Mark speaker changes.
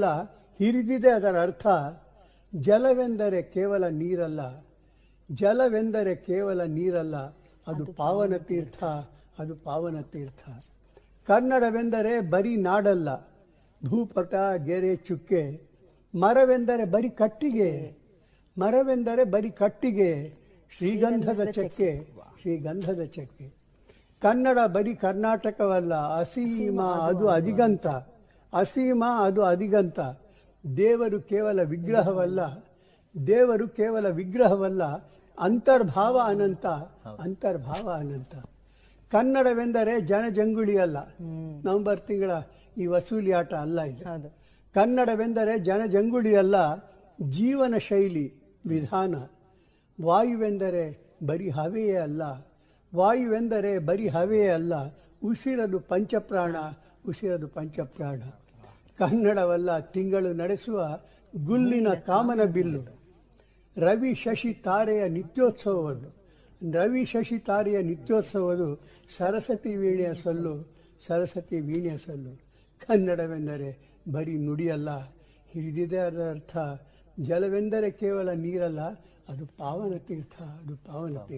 Speaker 1: ಅಲ್ಲ ಹಿರಿದಿದೆ ಅದರ ಅರ್ಥ. ಜಲವೆಂದರೆ ಕೇವಲ ನೀರಲ್ಲ. ಜಲವೆಂದರೆ ಕೇವಲ ನೀರಲ್ಲ. ಅದು ಪಾವನ ತೀರ್ಥ. ಅದು ಪಾವನ ತೀರ್ಥ. ಕನ್ನಡವೆಂದರೆ ಬರೀ ನಾಡಲ್ಲ. ಭೂಪಟ ಗೆರೆ ಚುಕ್ಕೆ. ಮರವೆಂದರೆ ಬರಿ ಕಟ್ಟಿಗೆ. ಮರವೆಂದರೆ ಬರಿ ಕಟ್ಟಿಗೆ. ಶ್ರೀಗಂಧದ ಚಕ್ಕೆ. ಶ್ರೀಗಂಧದ ಚಕ್ಕೆ. ಕನ್ನಡ ಬರೀ ಕರ್ನಾಟಕವಲ್ಲ ಅಸೀಮ ಅದು. ಅಧಿಗಂತ. ಅಸೀಮ ಅದು ಅಧಿಗಂತ. ದೇವರು ಕೇವಲ ವಿಗ್ರಹವಲ್ಲ. ದೇವರು ಕೇವಲ ವಿಗ್ರಹವಲ್ಲ. ಅಂತರ್ಭಾವ ಅನಂತ. ಅಂತರ್ಭಾವ ಅನಂತ. ಕನ್ನಡವೆಂದರೆ ಜನಜಂಗುಳಿ ಅಲ್ಲ. ನವೆಂಬರ್ ತಿಂಗಳ ಈ ವಸೂಲಿ ಆಟ ಅಲ್ಲ ಇದು. ಕನ್ನಡವೆಂದರೆ ಜನಜಂಗುಳಿ ಅಲ್ಲ. ಜೀವನ ಶೈಲಿ ವಿಧಾನ. ವಾಯುವೆಂದರೆ ಬರೀ ಹವೆಯೇ ಅಲ್ಲ. ವಾಯುವೆಂದರೆ ಬರೀ ಹವೆಯೇ ಅಲ್ಲ. ಉಸಿರದು ಪಂಚಪ್ರಾಣ ಉಸಿರದು ಪಂಚಪ್ರಾಣ. ಕನ್ನಡವಲ್ಲ, ತಿಂಗಳು ನಡೆಸುವ ಗುಲ್ಲಿನ ಕಾಮನ ಬಿಲ್ಲು. ರವಿ ಶಶಿ ತಾರೆಯ ನಿತ್ಯೋತ್ಸವವನ್ನು ರವಿ ಶಶಿ ತಾರೆಯ ನಿತ್ಯೋತ್ಸವದು ಸರಸ್ವತಿ ವೀಣೆಯ ಸೊಲ್ಲು, ಸರಸ್ವತಿ ವೀಣೆಯ ಸೊಲ್ಲು. ಕನ್ನಡವೆಂದರೆ ಬರೀ ನುಡಿಯಲ್ಲ ಹಿಡಿದಿದೆ ಅದರ ಅರ್ಥ. ಜಲವೆಂದರೆ ಕೇವಲ ನೀರಲ್ಲ, ಅದು ಪಾವನ ತೀರ್ಥ, ಅದು ಪಾವನ ತೀರ್ಥ.